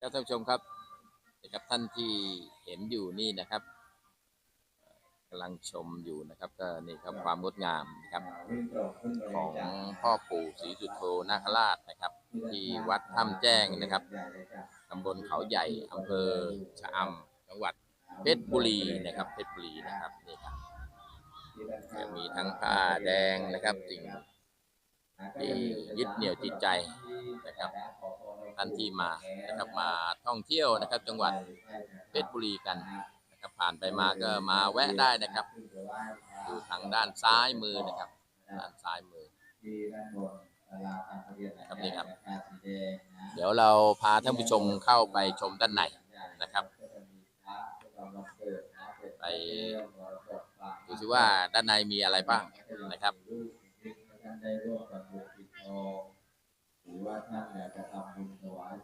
ครับท่านผู้ชมครับนะครับท่านที่เห็นอยู่นี่นะครับกำลังชมอยู่นะครับ ก็นี่ครับความงดงามนะครับ ของพ่อปู่ศรีสุโธนาคราชนะครับ ที่วัดถ้ำแจ้งนะครับตำบลเขาใหญ่อำเภอชะอำจังหวัดเพชรบุรีนะครับเพชรบุรีนะครับนี่ครับจะมีทั้งผ้าแดงนะครับสิ่งที่ยึดเหนี่ยวจิตใจนะครับ ท่านที่มานะครับมาท่องเที่ยวนะครับ จังหวัดเพชรบุรีกันนะครับผ่านไปมาก็มาแวะได้นะครับอยู่ทางด้านซ้ายมือนะครับ ด้านซ้ายมือครับนี่ครับ เดี๋ยวเราพาท่านผู้ชมเข้าไปชมด้านในนะครับ ไปดูซิว่าด้านในมีอะไรบ้างนะครับ karena ada sambung doa